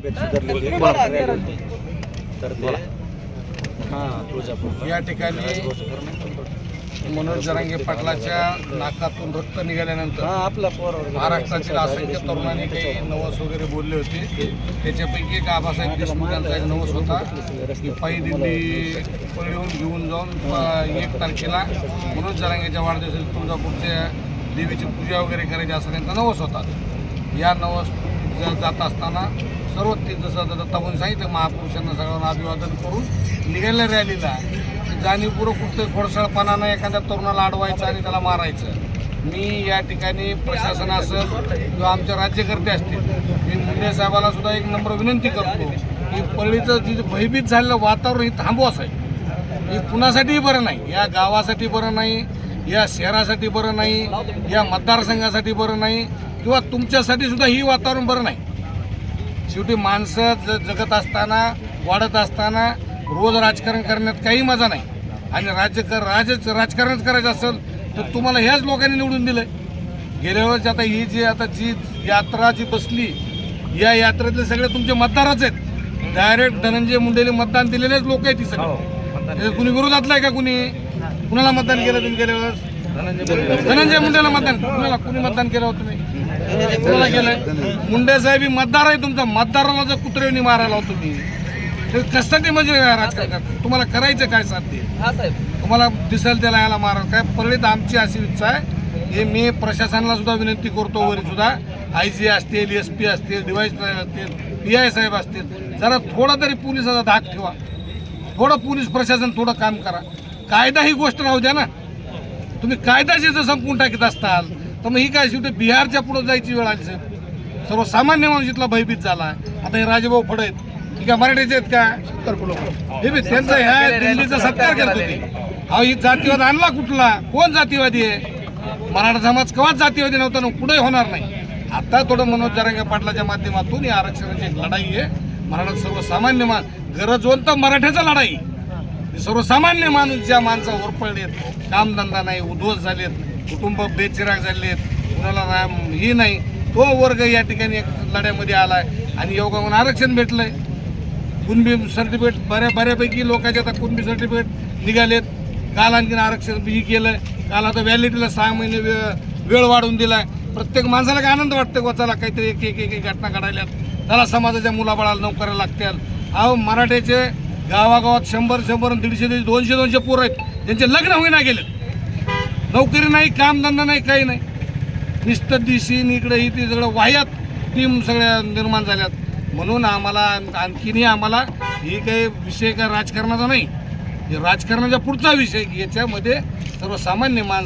तब्येत सुधारलेली आहे. राहिली होती. तर ते हां तुळजापूर या ठिकाणी मनोज जरांगे पाटलाच्या नाकातून रक्त निघाल्यानंतर हां आपला महाराष्ट्रातील असंख्य तरुणांनी काही नवस वगैरे बोलले होते. त्याच्यापैकी एक आबासाहेब देशमुख यांचा एक नवस होता की पायी दिंडी पळवून घेऊन जाऊन एक तारखेला मनोज जरांगेच्या वाढदिवसाला तुळजापूरच्या देवीची पूजा वगैरे करायची असा त्यांचा नवस होता. या नवस जात असताना सर्व ते जसं आता दत्ताभाऊन सांगितलं महापुरुषांना सगळ्यांना अभिवादन करून निघायला रॅलीला. जाणीवपूर्वक कुठं खोडसाळपणानं एखाद्या तरुणाला अडवायचं आणि त्याला मारायचं. मी या ठिकाणी प्रशासन असेल किंवा आमचे राज्यकर्ते असतील मी मुंडे साहेबाला सुद्धा एक नम्र विनंती करतो की पळीचं जे भयभीत झालेलं वातावरण हे थांबवास आहे. हे कुणासाठीही बरं नाही या गावासाठी बरं नाही या शहरासाठी बरं नाही या मतदारसंघासाठी बरं नाही किंवा तुमच्यासाठी सुद्धा ही वातावरण बरं नाही. शेवटी माणसं ज जगत असताना वाढत असताना रोज राजकारण करण्यात काही मजा नाही. आणि राज्य कर राजच राजकारणच करायचं असेल तर तुम्हाला ह्याच लोकांनी निवडून दिलंय. गेल्या वेळेस आता ही जी आता जी यात्रा जी बसली या यात्रेतले सगळे तुमचे मतदारच आहेत. डायरेक्ट धनंजय मुंडेले मतदान दिलेलेच लोक आहेत ती सगळे. त्याच्यात कुणी विरोधातलं आहे का कुणी? कुणाला मतदान केलं तुम्ही गेल्या वेळेस? धनंजय मुंडेला. मतदान. कुणाला कुणी मतदान केलं होतं तुम्ही? कुणाला मुंडे साहेब ही मतदार आहे तुमचा. मतदाराला जर कुत्र्यानी मारायला होतो तुम्ही ते कशासाठी म्हणजे राजकारण? तुम्हाला करायचं काय साध्य? तुम्हाला दिसेल त्याला याला मारा काय परळीत आमची अशी इच्छा आहे. हे मी प्रशासनाला सुद्धा विनंती करतो वरी सुद्धा. आय जी असतील एस पी असतील डिवाईस असतील पी आय साहेब असतील जरा थोडा तरी पोलिसाचा धाक ठेवा. थोडं पोलीस प्रशासन थोडं काम करा. कायदा ही गोष्ट राहू द्या ना. तुम्ही कायदाचे जर संपून टाकीत असताल तर मग ही काय शेवटी बिहारच्या पुढं जायची वेळ आली सर? सर्वसामान्य माणूस इथला भयभीत झाला आता हे राजभाऊ फड आहेत. ही काय मराठीचे आहेत का? हे बी त्यांचा ह्या दिल्लीचा सत्कार करत होते. हा ही जातीवाद आणला कुठला? कोण जातीवादी आहे? मराठा समाज कवाच जातीवादी नव्हता ना कुठेही होणार नाही. आता थोडं मनोज जरांगे पाटलाच्या माध्यमातून या आरक्षणाची एक लढाई आहे. मराठा सर्वसामान्य मान गरजवंत मराठ्याचा लढाई. सर्वसामान्य माणूस ज्या माणसं होरपळलेत कामधंदा नाही उद्ध्वस्त झालेत कुटुंब बेचिराग आहेत. कुणाला राम- ही नाही. तो वर्ग या ठिकाणी एक लढ्यामध्ये आहे आणि योगावून आरक्षण भेटलं आहे कुणबी सर्टिफिकेट बऱ्या बऱ्यापैकी लोकांचे आता कुणबी सर्टिफिकेट निघालेत. काल आणखीन आरक्षण ही केलं काल आता व्हॅलिटीला सहा महिने वे- वेळ वाढवून दिलाय. प्रत्येक माणसाला काय आनंद वाटतं का काहीतरी एक एक एक एक घटना घडायल्यात. त्याला समाजाच्या मुलाबाळाला नोकऱ्या लागतील अहो मराठ्याचे गावागावात शंभर शंभर दीडशे दीडशे दोनशे दोनशे पोरं आहेत. त्यांचे लग्न होईना गेलेत. नोकरी नाही कामधंदा नाही काही नाही. नुसतं दिशीन इकडे ही ती सगळं वाह्यात टीम सगळ्या निर्माण झाल्यात. म्हणून आम्हाला आणखीनही आम्हाला ही काही विषय काय राजकारणाचा नाही. हे राजकारणाचा पुढचा विषय याच्यामध्ये सर्वसामान्य माणसं